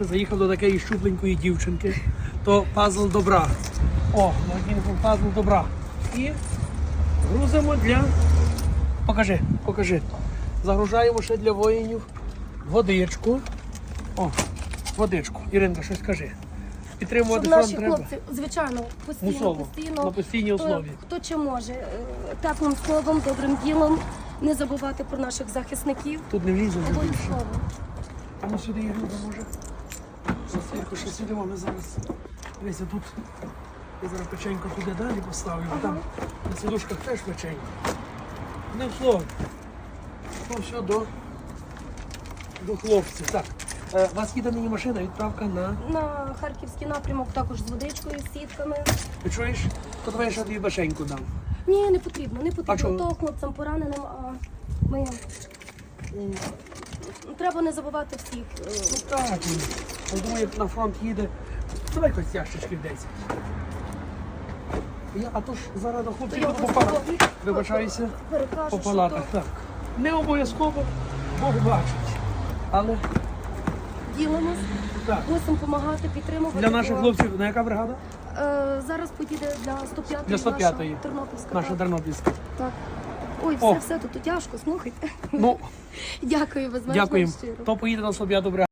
Заїхав до такої щупленької дівчинки, то пазл добра. О, Мартінко, пазл добра. І грузимо для. Покажи, покажи. Загружаємо ще для воїнів водичку. О, водичку. Іринка, щось скажи. Підтримувати Щоб фронт наші треба. хлопці, звичайно, постійно, Мусово, постійно на постійній хто- основі. Хто чи може е, теплим словом, добрим ділом, не забувати про наших захисників. Тут не вже більше. Обов'язково. А ну сюди Ірина може. Засильку, що сюди ми зараз. Дивися тут. Я зараз печеньку туди далі поставлю, а там на сидушках теж печенько. Не слово. Ну все до, до хлопців. Так. Е, у вас їде нині машина, відправка на. На харківський напрямок також з водичкою, з сітками. Ти чуєш? То давай я ще тобі башеньку дам. Ні, не потрібно, не А потрібно. То хлопцям пораненим, а ми треба не забувати всіх. е, Так, я думаю, як на фронт їде. Давай хоч ящички 10. Я, а то ж зараз до хлопців я буду по палатах. Вибачаюся. По палатах, так. Не обов'язково, Бог бачить. Але ділимось, так. мусимо допомагати, підтримувати. Для наших хлопців, на яка бригада? Е, зараз поїде для 105-ї Для 105-ї. наша Тернопільська. Наша так. Тернопільська. Так. Ой, все, О. все тут тяжко, слухайте. Ну, Дякую, безмежно дякуємо. щиро. То поїде на 105 бригада.